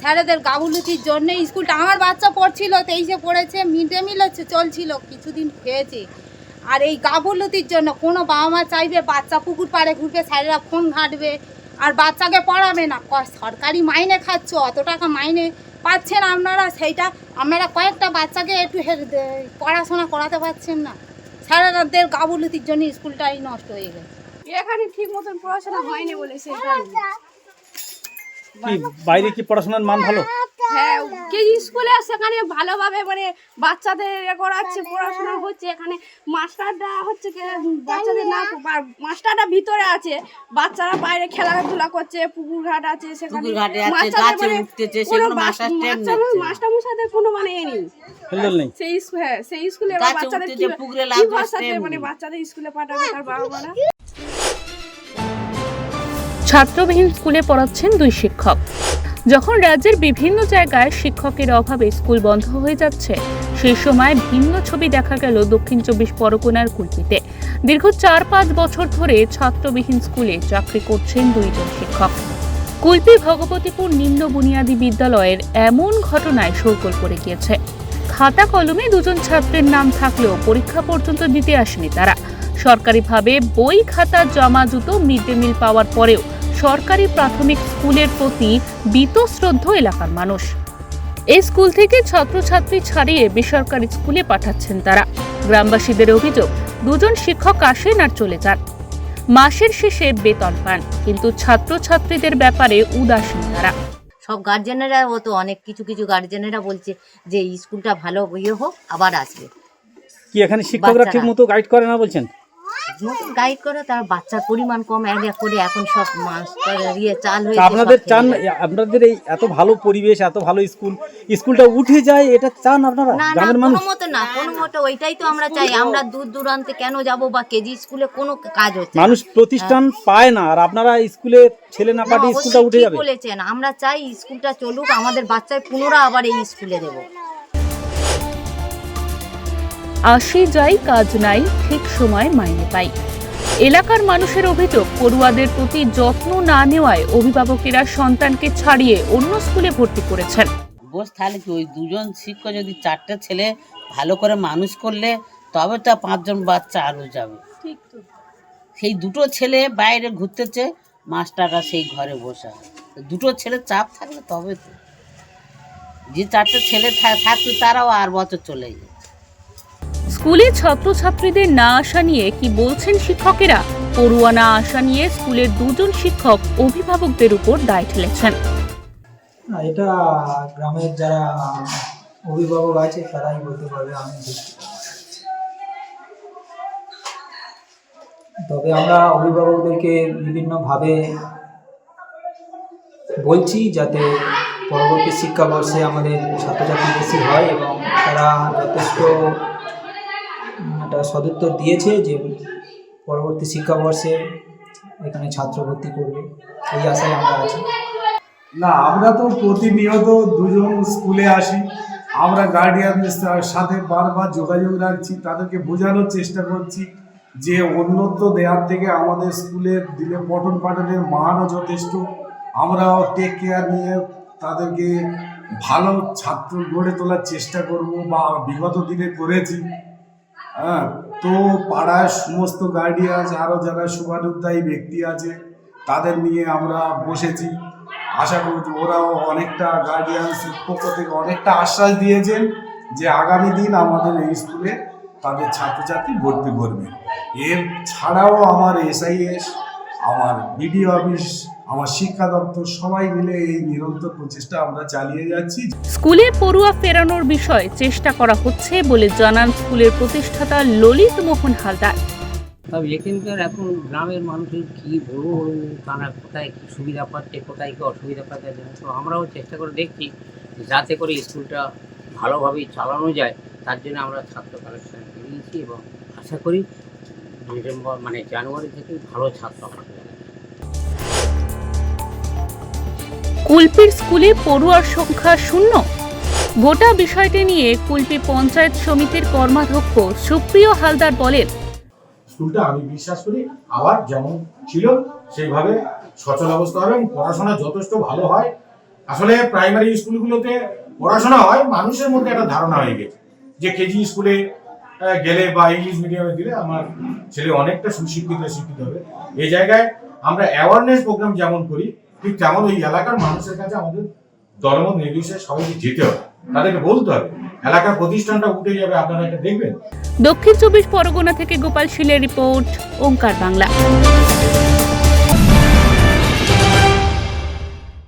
স্যারেদের গাবুলুতির জন্যে স্কুলটা আমার বাচ্চা পড়ছিল তেইশে পড়েছে মিড ডে মিল হচ্ছে চলছিল কিছুদিন খেয়েছে। আর এই গাবুলুতির জন্য কোনো বাবা মা চাইবে বাচ্চা পুকুর পাড়ে ঘুরবে স্যারেরা ফোন ঘাঁটবে আর বাচ্চাকে পড়াবে না। ক- সরকারি মাইনে খাচ্ছ অত টাকা মাইনে পাচ্ছেন আপনারা সেইটা আপনারা কয়েকটা বাচ্চাকে একটু পড়াশোনা করাতে পারছেন না। স্যারেদের গাবুলুতির জন্য স্কুলটাই নষ্ট হয়ে গেছে। এখানে ঠিক মতন পড়াশোনা হয়নি বলে সেই কারণে। কি বাইরে কি পড়াশোনার মান ভালো? হ্যাঁ কেজি স্কুলে সেখানে ভালোভাবে মানে বাচ্চাদের করাচ্ছে পড়াশোনা হচ্ছে এখানে মাস্টারটা হচ্ছে বাচ্চাদের না ভিতরে আছে বাচ্চারা বাইরে খেলাধুলা করছে পুকুর ঘাট আছে সেখানে মানে মাস্টার। মাস্টারমশাইদের কোনো মানে এ নেই। সেই হ্যাঁ সেই স্কুলে বাচ্চাদের মানে বাচ্চাদের স্কুলে পাঠাবে তার বাবা মারা ছাত্রবিহীন স্কুলে পড়াচ্ছেন দুই শিক্ষক। যখন রাজ্যের বিভিন্ন জায়গায় শিক্ষকের অভাবে স্কুল বন্ধ হয়ে যাচ্ছে, সেই সময় ভিন্ন ছবি দেখা গেল দক্ষিণ চব্বিশ পরগনার কুলপিতে। দীর্ঘ চার পাঁচ বছর ধরে ছাত্রবিহীন স্কুলে চাকরি করছেন দুইজন শিক্ষক। কুলপি ভগবতীপুর নিম্ন বুনিয়াদী বিদ্যালয়ের এমন ঘটনায় শোরগোল পড়ে গিয়েছে। খাতা কলমে দুজন ছাত্রের নাম থাকলেও পরীক্ষা পর্যন্ত দিতে আসেনি তারা। সরকারিভাবে বই খাতা, জমা, জুতো মিড ডে মিল পাওয়ার পরেও সরকারি প্রাথমিক স্কুলের প্রতি বীতশ্রদ্ধ এলাকার মানুষ। এই স্কুল থেকে ছাত্রছাত্রী ছাড়িয়ে বেসরকারি স্কুলে পাঠাচ্ছেন তারা। গ্রামবাসীদের অভিযোগ দুজন শিক্ষক আসেন আর চলে যান। মাসের শেষে বেতন পান কিন্তু ছাত্রছাত্রীদের ব্যাপারে উদাসীন তারা। সব গার্জেনেরা ও তো অনেক কিছু কিছু গার্জেনেরা বলছে যে এই স্কুলটা ভালো ইয়ে হোক আবার আসবে। কি এখানে শিক্ষকরা ঠিক মতো গাইড করে না বলছেন? গাইড করে তার বাচ্চার পরিমাণ কম এক এক করে এখন সব মাস্টার ইয়ে চাল হয়েছে আপনাদের চান আপনাদের এই এত ভালো পরিবেশ এত ভালো স্কুল স্কুলটা উঠে যায় এটা চান আপনারা? গ্রামের মানুষ? মতো না কোনো মতো ওইটাই তো আমরা চাই। আমরা দূর দূরান্তে কেন যাব বা কেজি স্কুলে কোনো কাজ হচ্ছে মানুষ প্রতিষ্ঠান পায় না আর আপনারা স্কুলে ছেলে না না, পাঠিয়ে স্কুলটা উঠে যাবে। বলেছেন। আমরা চাই স্কুলটা চলুক আমাদের বাচ্চায় পুনরায় আবার এই স্কুলে দেবো। আসি যাই কাজ নাই ঠিক সময় মাইনে পাই। এলাকার মানুষের অভিযোগ পড়ুয়াদের প্রতি যত্ন না নেওয়ায় অভিভাবকেরা সন্তানকে ছাড়িয়ে অন্য স্কুলে ভর্তি করেছেন। বস তাহলে কি ওই দুজন শিক্ষক যদি চারটে ছেলে ভালো করে মানুষ করলে তবে তো পাঁচজন বাচ্চা আরও যাবে। ঠিক তো। সেই দুটো ছেলে বাইরে ঘুরতেছে মাস্টাররা সেই ঘরে বসে দুটো ছেলে চাপ থাকলে তবে তো। যে চারটে ছেলে থাকতো তারাও আর বছর চলে যায়। স্কুলে ছাত্রছাত্রীদের না আসা নিয়ে কি বলছেন শিক্ষকেরা পড়ুয়া না আসা নিয়ে স্কুলের দুজন শিক্ষক অভিভাবকদের উপর দায় ঠেলেছেন এটা গ্রামের যারা অভিভাবক আছে, তারাই বলতে পারবে, আমি। তবে আমরা অভিভাবকদেরকে বিভিন্নভাবে বলছি যাতে পরবর্তী শিক্ষাবর্ষে আমাদের ছাত্রছাত্রী বেশি হয় এবং তারা যথেষ্ট একটা সদুত্তর দিয়েছে যে পরবর্তী শিক্ষাবর্ষে এখানে ছাত্র ভর্তি করবে। এই আশায় আমরা আছি। না, আমরা তো প্রতিনিয়ত দুজন স্কুলে আসি। আমরা গার্ডিয়ানদের সাথে বারবার যোগাযোগ রাখছি, তাদেরকে বোঝানোর চেষ্টা করছি যে অন্যত্র দেওয়ার থেকে আমাদের স্কুলে দিলে পঠন পাঠনের মানও যথেষ্ট। আমরাও টেক কেয়ার নিয়ে তাদেরকে ভালো ছাত্র গড়ে তোলার চেষ্টা করব বা বিগত দিনে করেছি। হ্যাঁ তো পাড়ার সমস্ত গার্ডিয়ান আরও যারা সুবাদুদ্দায়ী ব্যক্তি আছে, তাদের নিয়ে আমরা বসেছি। আশা করছি ওরাও অনেকটা গার্ডিয়ানসের পক্ষ থেকে অনেকটা আশ্বাস দিয়েছেন যে আগামী দিন আমাদের এই স্কুলে তাদের ছাত্রছাত্রী ভর্তি করবে। এর ছাড়াও আমার এসআইএস আমার বিডিও অফিস আমার শিক্ষা দপ্তর সবাই মিলে এই নিরন্তর প্রচেষ্টা আমরা চালিয়ে যাচ্ছি। স্কুলে পড়ুয়া ফেরানোর বিষয়ে চেষ্টা করা হচ্ছে বলে জানান স্কুলের প্রতিষ্ঠাতা ললিত মোহন হালদার। তবে এখানকার এখন গ্রামের মানুষের কী বলব বলব তারা কোথায় কী সুবিধা পাচ্ছে কোথায় কী অসুবিধা পাচ্ছে তো? আমরাও চেষ্টা করে দেখছি যাতে করে স্কুলটা ভালোভাবে চালানো যায় তার জন্য আমরা ছাত্র কালেকশন নিয়েছি এবং আশা করি ডিসেম্বর মানে জানুয়ারি থেকে ভালো ছাত্র কুলপির স্কুলে পড়ুয়ার সংখ্যা শূন্য। গোটা বিষয়টি নিয়ে কুলপি পঞ্চায়েত সমিতির কর্মাধ্যক্ষ সুপ্রিয় হালদার বলেন স্কুলটা আমি বিশ্বাস করি আবার যেমন ছিল সেইভাবে সচল অবস্থা হবে এবং পড়াশোনা যথেষ্ট ভালো হয়। আসলে প্রাইমারি স্কুলগুলোতে পড়াশোনা হয় মানুষের মধ্যে একটা ধারণা হয়ে গেছে যে কেজি স্কুলে গেলে বা ইংলিশ মিডিয়ামে দিলে আমার ছেলে অনেকটা সুশিক্ষিত শিক্ষিত হবে। এই জায়গায় আমরা অ্যাওয়ারনেস প্রোগ্রাম যেমন করি, ঠিক তেমন ওই এলাকার মানুষের কাছে আমাদের ধর্ম নির্বিশেষে সবাইকে যেতে হবে। তাদেরকে বলতে হবে, এলাকার প্রতিষ্ঠানটা উঠে যাবে, আপনারা এটা দেখবেন। দক্ষিণ চব্বিশ পরগনা থেকে গোপাল শীলের রিপোর্ট, ওঙ্কার বাংলা।